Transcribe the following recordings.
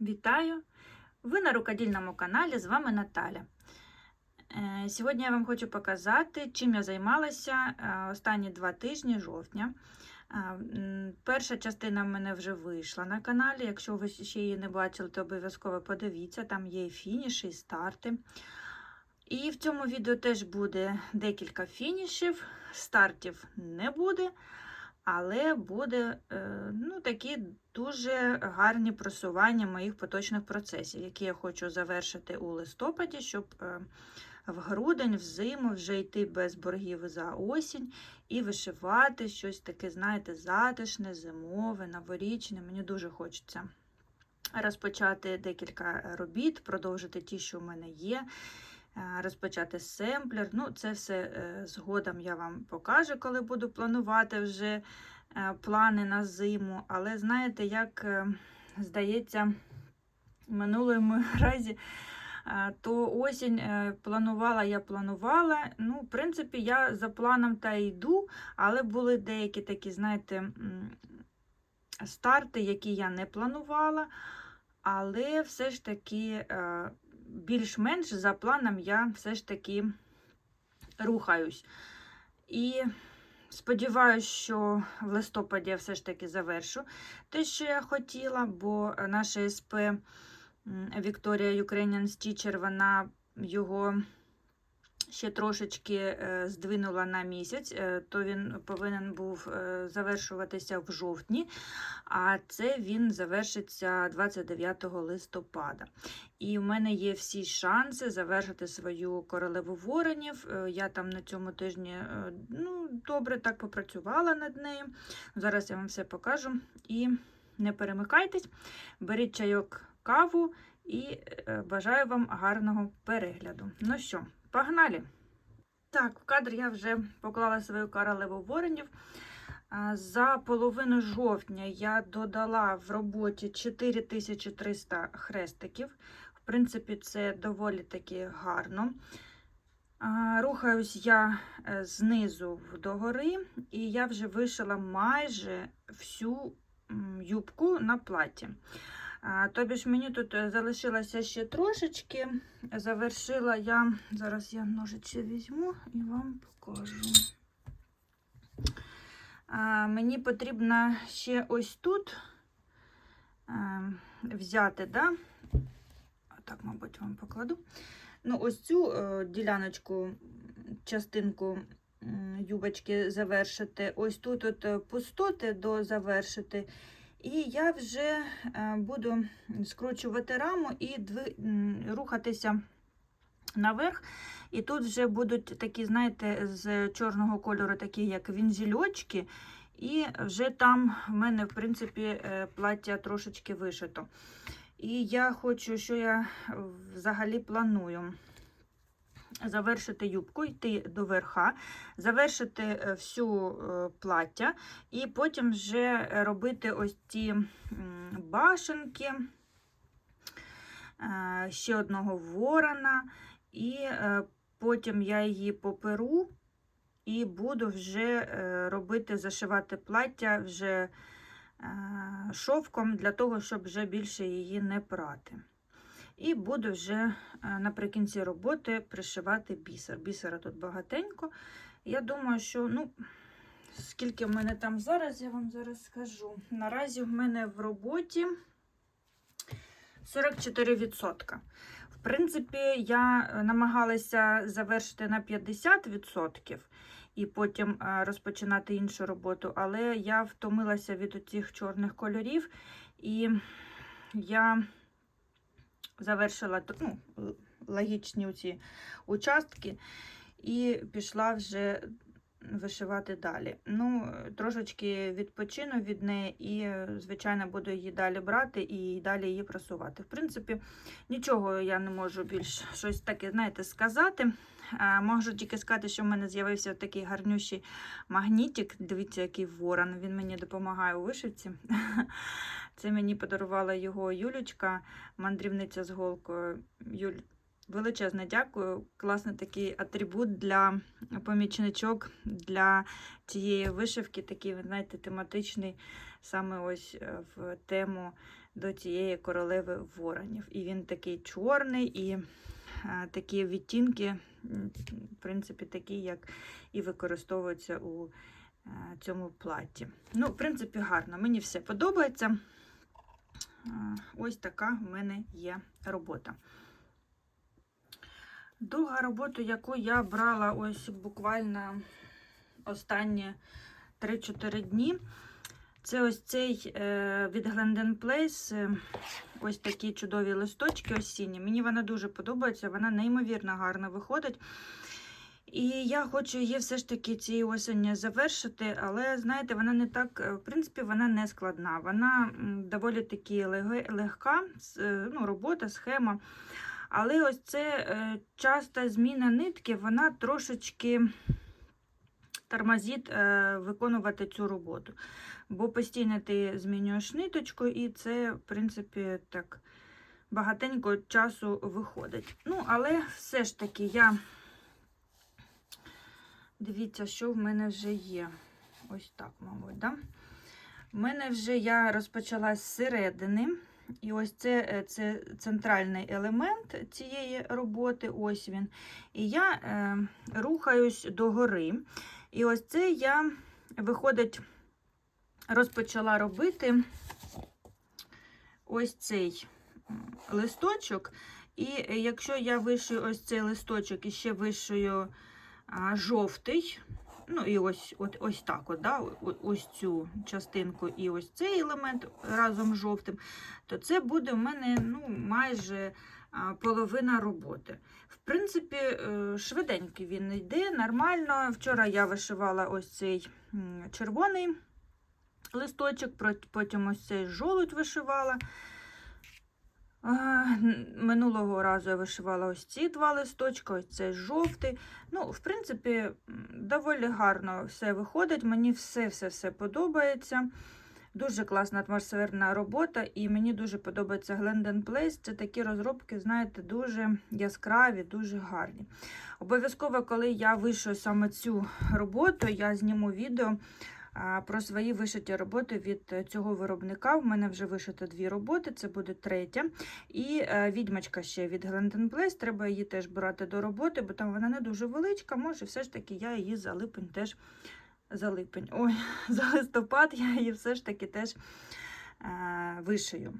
Вітаю! Ви на рукодільному каналі, з вами Наталя. Е, Сьогодні я вам хочу показати, чим я займалася е, останні два тижні жовтня. Е, Перша частина в мене вже вийшла на каналі. Якщо ви ще її не бачили, то обов'язково подивіться, там є і фініші, і старти. І в цьому відео теж буде декілька фінішів, стартів не буде. Але буде е, ну, такі дуже гарні просування моїх поточних процесів, які я хочу завершити у листопаді, щоб е, в грудень, в зиму вже йти без боргів за осінь і вишивати щось таке, знаєте, затишне, зимове, новорічне. Мені дуже хочеться розпочати декілька робіт, продовжити ті, що в мене є. Е, Розпочати семплер. Ну, це все е, згодом я вам покажу, коли буду планувати вже е, плани на зиму. Але знаєте, як здається, в минулому разі, то осінь планувала, я планувала. Ну, в принципі, я за планом та йду, але були деякі такі, знаєте, старти, які я не планувала. Але все ж таки, більш-менш за планом я все ж таки рухаюсь. І сподіваюся, що в листопаді я все ж таки завершу те, що я хотіла, бо наша СП Вікторія Ukrainian Teacher, вона його ще трошечки е, здвинула на місяць, е, то він повинен був е, завершуватися в жовтні, а це він завершиться 29 листопада. І в мене є всі шанси завершити свою королеву воронів. Я там на цьому тижні ну, добре так попрацювала над нею. Зараз я вам все покажу. І не перемикайтесь, беріть чайок, каву і бажаю вам гарного перегляду. Ну що, погнали! Так, в кадр я вже поклала свою королеву воронів. За половину жовтня я додала в роботі 4300 хрестиків. В принципі, це доволі таки гарно. Рухаюсь я е, знизу догори, і я вже вишила майже всю юбку на платі. Тобі ж мені тут е, залишилося ще трошечки. Завершила я, зараз я ножиці візьму і вам покажу. Мені потрібно ще ось тут е, взяти, да? так, мабуть, вам покладу. Ну, ось цю е, діляночку, частинку юбочки завершити. Ось тут от пустоти до завершити. І я вже е, буду скручувати раму і рухатися наверх. І тут вже будуть такі, знаєте, з чорного кольору, такі як вінзільочки. І вже там в мене, в принципі, е, плаття трошечки вишито. І я хочу, що я взагалі планую. Завершити юбку, йти до верха, завершити е, всю е, плаття, і потім вже робити ось ці башенки, е, ще одного ворона, і потім я її поперу і буду вже робити, зашивати плаття вже шовком для того, щоб вже більше її не прати. І буду вже е, наприкінці роботи пришивати бісер. Бісера тут багатенько. Я думаю, що, ну, скільки в мене там зараз, я вам зараз скажу. Наразі в мене в роботі 44%. В принципі, я е, намагалася завершити на 50% і потім е, розпочинати іншу роботу, але я втомилася від цих чорних кольорів, і я завершила ну, логічні ці участки і пішла вже вишивати далі. Ну, трошечки відпочину від неї і, звичайно, буду її далі брати і далі її просувати. В принципі, нічого я не можу більш щось таке, знаєте, сказати. Можу тільки сказати, що в мене з'явився такий гарнющий магнітик. Дивіться, який ворон. Він мені допомагає у вишивці. Це мені подарувала його Юлічка, мандрівниця з голкою. Юль, величезне дякую. Класний такий атрибут для помічничок для цієї вишивки, такий, ви знаєте, тематичний, саме ось е, в тему до цієї королеви воронів. І він такий чорний, і е, такі відтінки, в принципі, такі, як і використовуються у е, цьому платі. Ну, в принципі, гарно. Мені все подобається. Ось така в мене є робота. Друга робота, яку я брала ось буквально останні 3-4 дні. Це ось цей е, від Glendon Place, е, ось такі чудові листочки осінні. Мені вона дуже подобається, вона неймовірно гарно виходить. І я хочу її все ж таки цієї осені завершити, але знаєте, вона не так, е, в принципі, вона не складна. Вона доволі таки легка, е, ну, робота, схема. Але ось це е, часта зміна нитки, вона трошечки тормозить виконувати цю роботу. Бо постійно ти змінюєш ниточку, і це, в принципі, так багатенько часу виходить. Ну, але все ж таки я. Дивіться, що в мене вже є. Ось так, мабуть, да? В мене вже я розпочала з середини. І ось це, е, це центральний елемент цієї роботи, ось він. І я е, рухаюсь догори. І ось це я, виходить, розпочала робити ось цей листочок. І е, якщо я вишию ось цей листочок і ще вишию жовтий, ну і ось от, ось так, от, да, ось цю частинку і ось цей елемент разом з жовтим, то це буде в мене ну, майже половина роботи. В принципі, е, швиденький він йде, нормально. Вчора я вишивала ось цей червоний листочок, потім ось цей жолудь вишивала. Минулого разу я вишивала ось ці два листочки, ось цей жовтий. Ну, в принципі, доволі гарно все виходить. Мені все-все-все подобається. Дуже класна атмосферна робота, і мені дуже подобається Glendon Place. Це такі розробки, знаєте, дуже яскраві, дуже гарні. Обов'язково, коли я вишию саме цю роботу, я зніму відео про свої вишиті роботи від е, цього виробника. В мене вже вишито дві роботи, це буде третя. І е, відьмачка ще від Glendon Place. Треба її теж брати до роботи, бо там вона не дуже величка. Може, все ж таки я її за липень теж за липень. Ой, за листопад я її все ж таки теж е, вишию.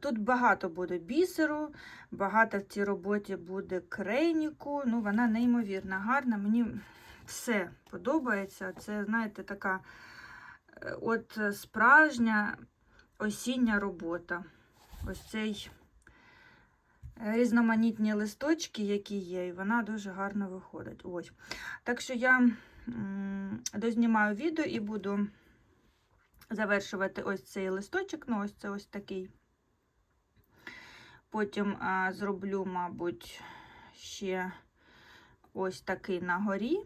Тут багато буде бісеру, багато в цій роботі буде крейніку. Ну, вона неймовірно гарна. Мені все подобається. Це, знаєте, така е, от е, справжня осіння робота. Ось цей різноманітні листочки, які є, і вона дуже гарно виходить. Ось. Так що я дознімаю відео і буду завершувати ось цей листочок. Ну, ось це ось такий. Потім а, зроблю, мабуть, ще ось такий на горі.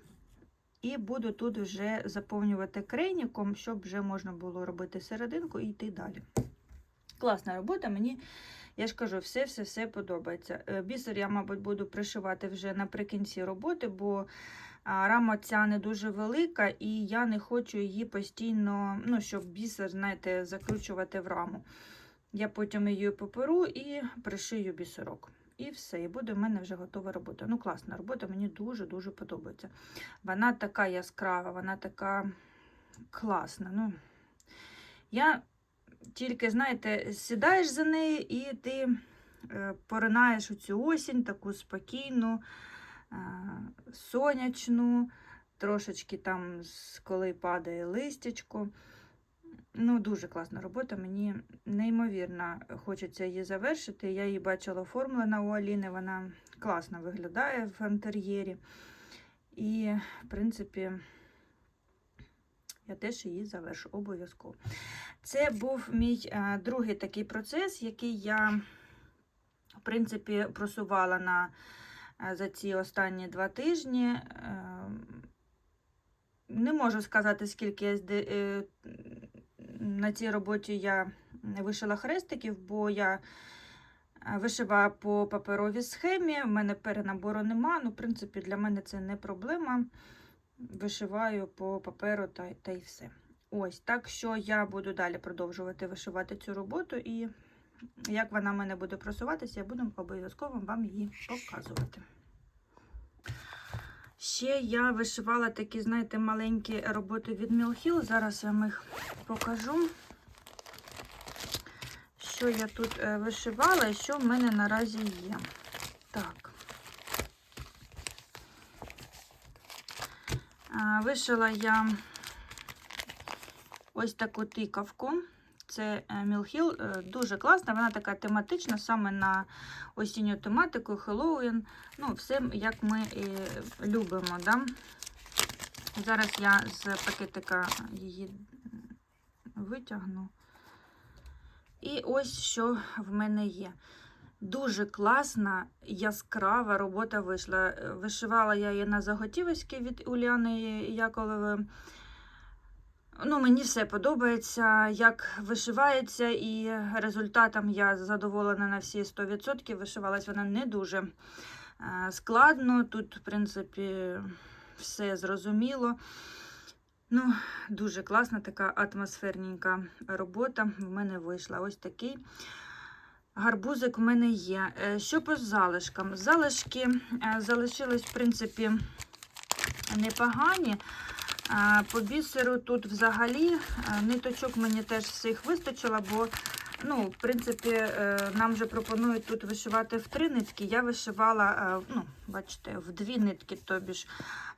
І буду тут вже заповнювати крейніком, щоб вже можна було робити серединку і йти далі. Класна робота, мені, я ж кажу, все-все-все подобається. Е, Бісер я, мабуть, буду пришивати вже наприкінці роботи, бо рама ця не дуже велика, і я не хочу її постійно, ну, щоб бісер, знаєте, закручувати в раму. Я потім її поперу і пришию бісерок. І все, і буде в мене вже готова робота. Ну, класна робота, мені дуже-дуже подобається. Вона така яскрава, вона така класна. Ну, я тільки, знаєте, сідаєш за неї і ти е, поринаєш у цю осінь, таку спокійну, е, сонячну, трошечки там, коли падає листячко. Ну, дуже класна робота. Мені неймовірно хочеться її завершити. Я її бачила оформлена у Аліни, вона класно виглядає в інтер'єрі. І, в принципі, я теж її завершу обов'язково. Це був мій е, другий такий процес, який я, в принципі, просувала на, е, за ці останні два тижні. Е, не можу сказати, скільки я е, на цій роботі я вишила хрестиків, бо я е, вишиваю по паперовій схемі. В мене перенабору нема. Ну, в принципі, для мене це не проблема. Вишиваю по паперу та, та й все. Ось, так що я буду далі продовжувати вишивати цю роботу, і як вона в мене буде просуватися, я буду обов'язково вам її показувати. Ще я вишивала такі, знаєте, маленькі роботи від Мілхіл. Зараз я їх покажу, що я тут е, вишивала і що в мене наразі є. Так. Вишила я ось таку тикавку. Це Мілхіл, дуже класна, вона така тематична, саме на осінню тематику, Хеллоуін. Ну, все, як ми і любимо. Да? Зараз я з пакетика її витягну. І ось що в мене є. Дуже класна, яскрава робота вийшла. Вишивала я її на заготівочки від Уляни Яковлеви. Ну, Мені все подобається, як вишивається, і результатом я задоволена на всі 100%. Вишивалась вона не дуже складно. Тут, в принципі, все зрозуміло. Ну, Дуже класна така атмосферненька робота в мене вийшла. Ось такий гарбузик в мене є. Е, що по залишкам? Залишки залишились, в принципі, непогані. По бісеру тут взагалі ниточок мені теж всіх вистачило, бо, ну, в принципі, е, нам вже пропонують тут вишивати в три нитки. Я вишивала, ну, бачите, в дві нитки, тобі ж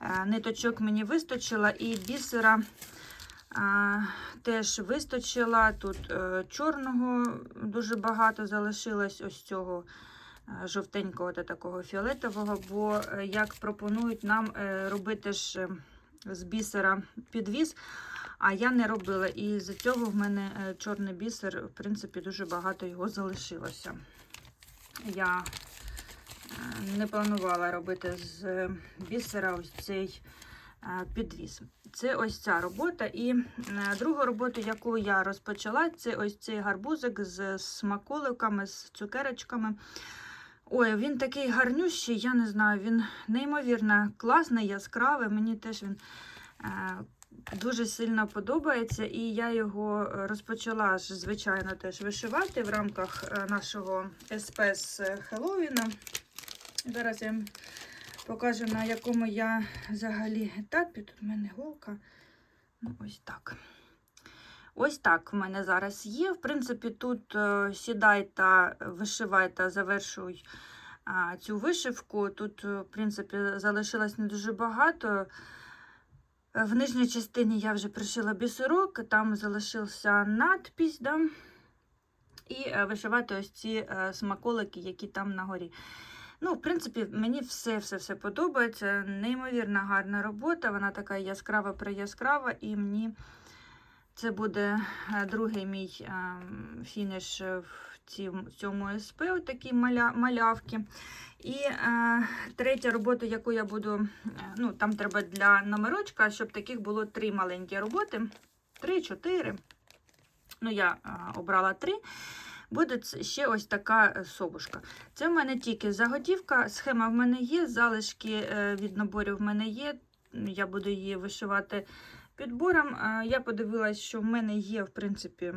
е, ниточок мені вистачило, і бісера теж вистачила. Тут е, чорного дуже багато залишилось ось цього. Жовтенького та такого фіолетового, бо як пропонують нам робити ж з бісера підвіз, а я не робила. І з цього в мене е, чорний бісер, в принципі, дуже багато його залишилося. Я е, не планувала робити з бісера ось цей е, підвіз. Це ось ця робота. І другу роботу, яку я розпочала, це ось цей гарбузик з смаколиками, з цукерочками. Ой, він такий гарнющий, я не знаю, він неймовірно класний, яскравий. Мені теж він е, дуже сильно подобається. І я його розпочала, ж, звичайно, теж вишивати в рамках е, нашого СП з Хеллоуіна. Зараз я вам покажу, на якому я взагалі етапі. Тут в мене голка. Ну, ось так. Ось так в мене зараз є. В принципі, тут е, сідай та вишивай та завершуй цю вишивку. Тут, е, в принципі, залишилось не дуже багато. В нижній частині я вже пришила бісерок, там залишився надпись. Да? І е, вишивати ось ці смаколики, які там на горі. Ну, в принципі, мені все-все-все подобається. Неймовірно гарна робота, вона така яскрава прияскрава, і мені це буде е, другий мій е, фініш в цьому СП, такі маля, малявки. І е, третя робота, яку я буду, е, ну, там треба для номерочка, щоб таких було три маленькі роботи. Три-чотири. Ну, я е, обрала три. Буде ще ось така собушка. Це в мене тільки заготівка, схема в мене є, залишки від наборів в мене є. Я буду її вишивати підбором. Я подивилась, що в мене є, в принципі,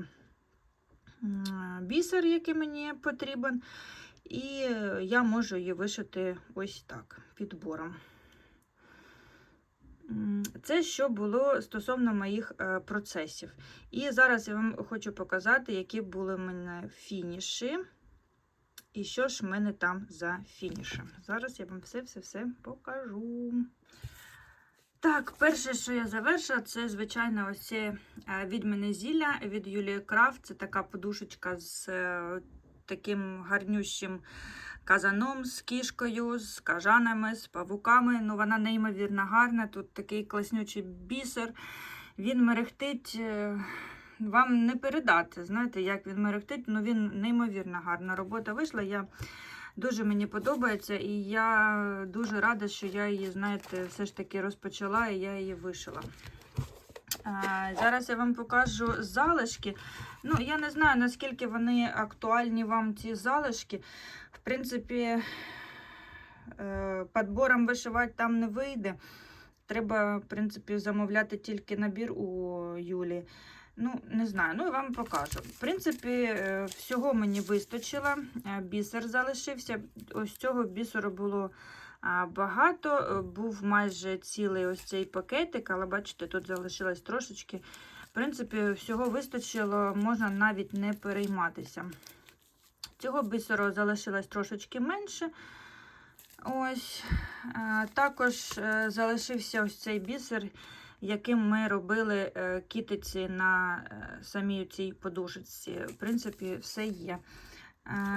бісер, який мені потрібен. І я можу її вишити ось так, підбором. Це що було стосовно моїх е, процесів. І зараз я вам хочу показати, які були в мене фініші. І що ж в мене там за фініші. Зараз я вам все-все-все покажу. Так, перше, що я завершила, це, звичайно, ось це е, відьмине зілля від Юлії Крафт. Це така подушечка з е, таким гарнющим казаном, з кішкою, з кажанами, з павуками. Ну, Вона неймовірно гарна. Тут такий класнючий бісер. Він мерехтить. Е, вам не передати, знаєте, як він мерехтить, ну він неймовірно гарна робота вийшла. Я Дуже мені подобається, і я дуже рада, що я її, знаєте, все ж таки розпочала і я її вишила. Зараз я вам покажу залишки. Ну, я не знаю, наскільки вони актуальні вам ці залишки. В принципі, е, підбором вишивати там не вийде. треба, в принципі, замовляти тільки набір у Юлі. Ну, не знаю, ну і вам покажу. В принципі, е, всього мені вистачило. Е, Бісер залишився. Ось цього бісеру було багато. Е, Був майже цілий ось цей пакетик, але бачите, тут залишилось трошечки. В принципі, всього вистачило, можна навіть не перейматися. Цього бісеру залишилось трошечки менше. Ось. Також залишився ось цей бісер, яким ми робили е, кітиці на е, самій цій подушечці. В принципі, все є.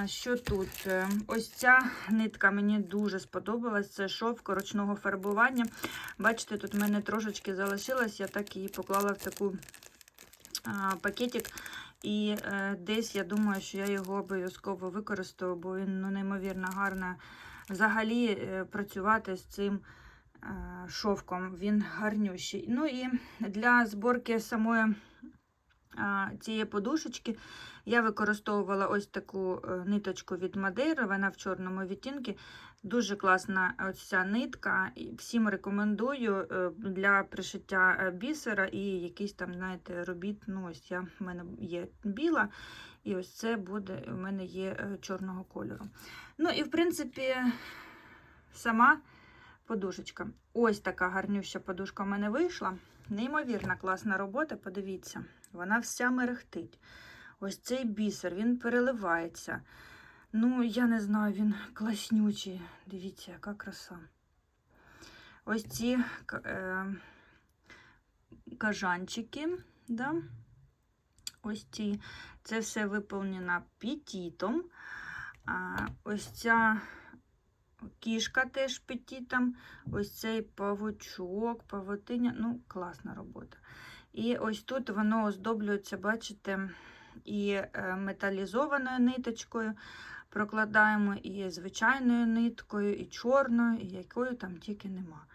Що тут? Е, Ось ця нитка мені дуже сподобалась. Це шовк ручного фарбування. Бачите, тут в мене трошечки залишилось, я так її поклала в таку пакетик. І е, десь я думаю, що я його обов'язково використовую, бо він ну, неймовірно гарно взагалі е, працювати з цим е, шовком. Він гарнющий. Ну і для зборки самої цієї подушечки я використовувала ось таку е, ниточку від Мадейри, вона в чорному відтінку. Дуже класна ця нитка. Всім рекомендую е, для пришиття е, бісера і якісь там, знаєте, робіт. Ну, ось я, в мене є біла, і ось це буде, у мене є е, чорного кольору. Ну і в принципі, сама подушечка. Ось така гарнюща подушка в мене вийшла. Неймовірна класна робота, подивіться, вона вся мерехтить. Ось цей бісер, він переливається. Ну, я не знаю, він класнючий. Дивіться, яка краса. Ось ці е, кажанчики, да? ось ці. Це все виповнено петітом. А, ось ця кішка теж петітом. Ось цей павучок, павутиня. Ну, класна робота. І ось тут воно оздоблюється, бачите, і е, металізованою ниточкою прокладаємо, і звичайною ниткою, і чорною, і якою там тільки нема.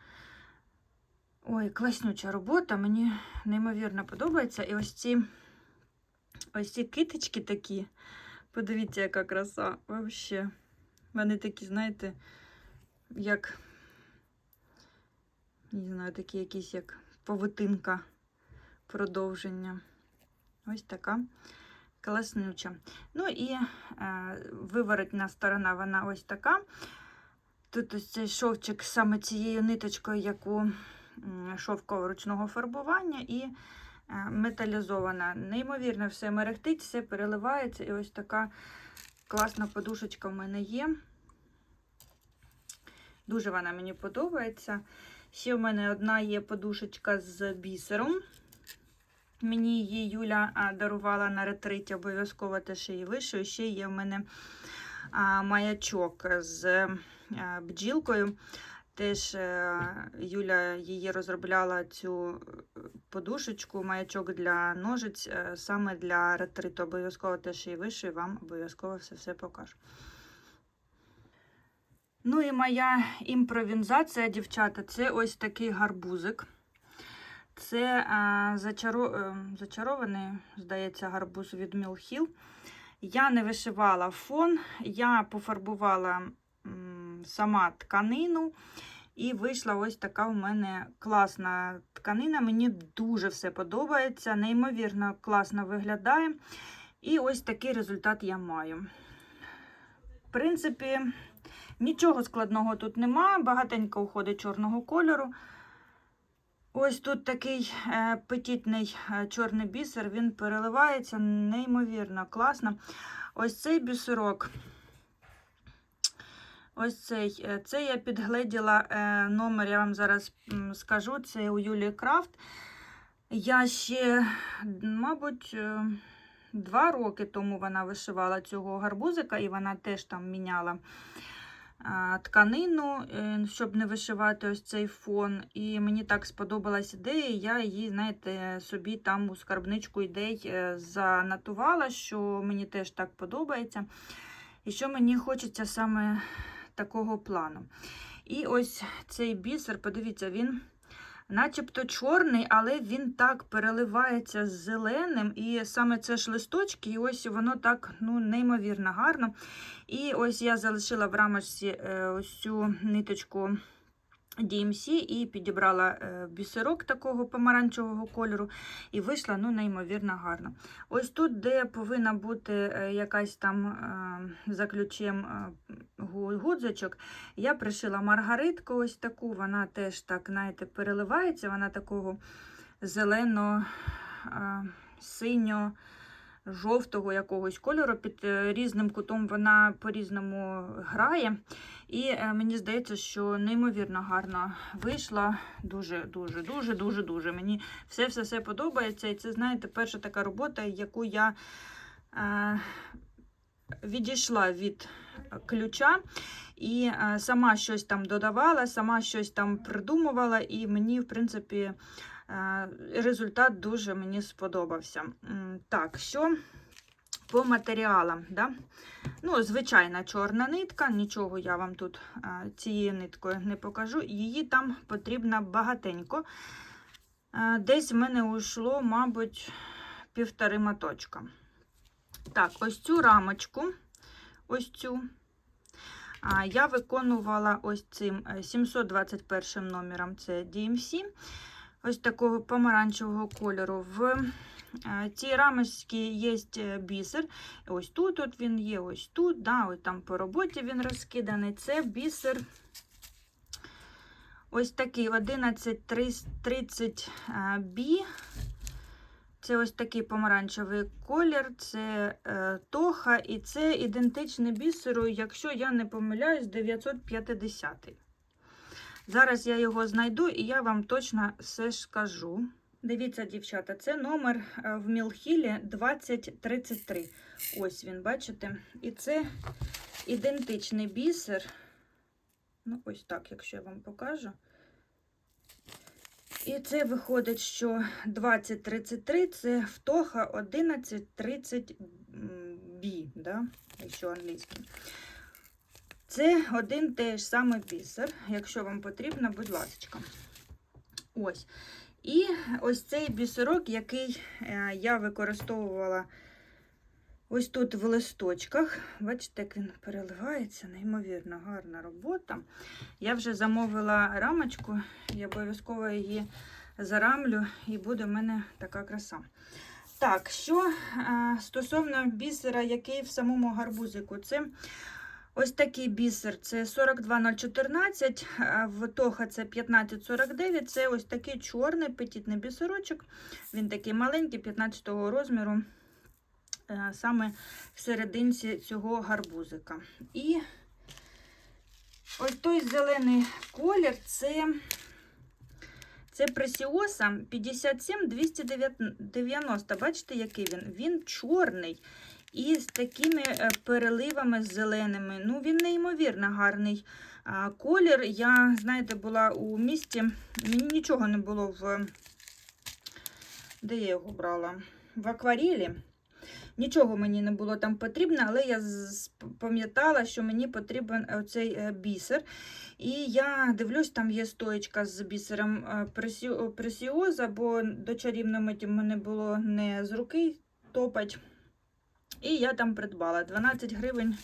Ой, класнюча робота, мені неймовірно подобається. І ось ці ось ці китички такі. Подивіться, яка краса. Вообще. Вони такі, знаєте, як, не знаю, такі якісь як павутинка продовження. Ось така класнюча. Ну і е, виворотна сторона, вона ось така. Тут ось цей шовчик саме цією ниточкою, яку м, шовкового ручного фарбування, і е, металізована. Неймовірно, все мерехтить, все переливається. І ось така класна подушечка в мене є. Дуже вона мені подобається. Ще в мене одна є подушечка з бісером. Мені її Юля дарувала на ретриті, обов'язково теж її вишию. Ще є в мене маячок з бджілкою. Теж е, Юля її розробляла цю подушечку, маячок для ножиць, е, саме для ретриту. Обов'язково теж її вишию, вам обов'язково все все покажу. Ну і моя імпровізація, дівчата, це ось такий гарбузик. Це а, зачаро... е, зачарований, здається, гарбуз від Мілхіл. Я не вишивала фон, я пофарбувала сама тканину. І вийшла ось така у мене класна тканина. Мені дуже все подобається, неймовірно класно виглядає. І ось такий результат я маю. В принципі, нічого складного тут нема, багатенько уходить чорного кольору. Ось тут такий е, петітний е, чорний бісер, він переливається неймовірно класно. Ось цей бісерок. Ось цей. е, Це я підгледіла е, номер, я вам зараз скажу. Це у Юлії Крафт. Я ще, мабуть, е, два роки тому вона вишивала цього гарбузика, і вона теж там міняла тканину, щоб не вишивати ось цей фон. І мені так сподобалась ідея. Я її, знаєте, собі там у скарбничку ідей занотувала, що мені теж так подобається. І що мені хочеться саме такого плану. І ось цей бісер, подивіться, він начебто чорний, але він так переливається з зеленим. І саме це ж листочки, і ось воно так ну, неймовірно гарно. І ось я залишила в рамочці е, ось цю ниточку DMC і підібрала е, бісерок такого помаранчевого кольору, і вийшла ну, неймовірно гарно. Ось тут, де повинна бути е, якась там е, за ключем гу- гудзичок, я пришила маргаритку ось таку, вона теж так, знаєте, переливається, вона такого зелено, синьо. Жовтого якогось кольору під різним кутом вона по-різному грає. І е, мені здається, що неймовірно гарно вийшла. Дуже, дуже, дуже, дуже, дуже. Мені все-все-все подобається. І це, знаєте, перша така робота, яку я е, відійшла від ключа і е, сама щось там додавала, сама щось там придумувала, і мені, в принципі, е, результат дуже мені сподобався. Так, що по матеріалам, да? Ну, звичайна чорна нитка, нічого я вам тут а, цією ниткою не покажу. Її там потрібно багатенько. А, десь в мене уйшло, мабуть, півтори моточка. Так, ось цю рамочку, ось цю. А, я виконувала ось цим е, 721 номером, це DMC, ось такого помаранчевого кольору. В е, цій рамочці є е, бісер. Ось тут от він є, ось тут, да, ось там по роботі він розкиданий. Це бісер. Ось такий 1130 B. Це ось такий помаранчевий колір, це е, тоха, і це ідентичний бісеру, якщо я не помиляюсь, 950. Зараз я його знайду і я вам точно все ж скажу. Дивіться, дівчата, це номер е, в Мілхілі 2033. Ось він, бачите? І це ідентичний бісер. Ну, ось так, якщо я вам покажу. І це виходить, що 2033 це втоха 1130 B, да? якщо англійським. Це один той ж самий бісер, якщо вам потрібно, будь ласка. Ось. І ось цей бісерок, який е, я використовувала ось тут в листочках. Бачите, як він переливається, неймовірно гарна робота. Я вже замовила рамочку, і обов'язково її зарамлю, і буде в мене така краса. Так, що е, стосовно бісера, який в самому гарбузику, це ось такий бісер, це 42014, а в Тоха це 1549, це ось такий чорний петітний бісерочок. Він такий маленький, 15 розміру, е, саме в серединці цього гарбузика. І ось той зелений колір це. Це Пресіоса 57290. Бачите, який він? Він чорний і з такими е, переливами зеленими. Ну, він неймовірно гарний колір. Я, знаєте, була у місті, мені нічого не було в. Де я його брала? В акварелі. Нічого мені не було там потрібно, але я пам'ятала, що мені потрібен оцей е, бісер. І я дивлюсь, там є стоечка з бісером е, пресіоза, бо до чарівної миті мене було не з руки топать. І я там придбала 12 гривень.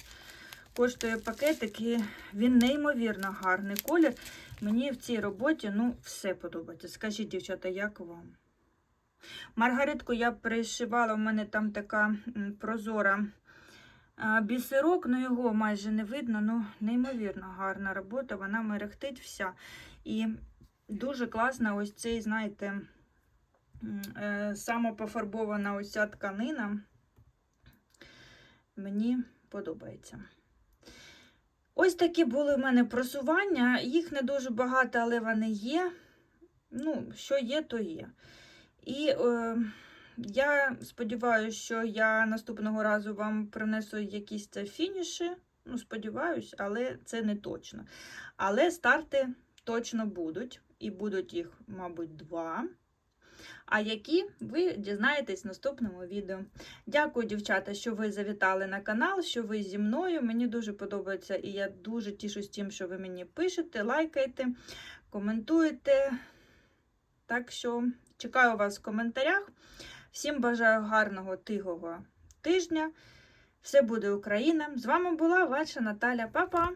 Коштує пакетик, і він неймовірно гарний колір. Мені в цій роботі ну, все подобається. Скажіть, дівчата, як вам? Маргаритку я пришивала, у мене там така прозора бісерок, ну його майже не видно. Ну, неймовірно гарна робота, вона мерехтить вся. І дуже класна ось цей, знаєте, е, самопофарбована ось ця тканина. Мені подобається. Ось такі були в мене просування. Їх не дуже багато, але вони є. Ну, що є, то є. І е, я сподіваюся, що я наступного разу вам принесу якісь це фініші. Ну, сподіваюсь, але це не точно. Але старти точно будуть. І будуть їх, мабуть, два. А які ви дізнаєтесь в наступному відео. Дякую, дівчата, що ви завітали на канал, що ви зі мною. Мені дуже подобається, і я дуже тішусь тим, що ви мені пишете, лайкаєте, коментуєте. Так що чекаю вас в коментарях. Всім бажаю гарного тихого тижня. Все буде Україна! З вами була ваша Наталя Папа.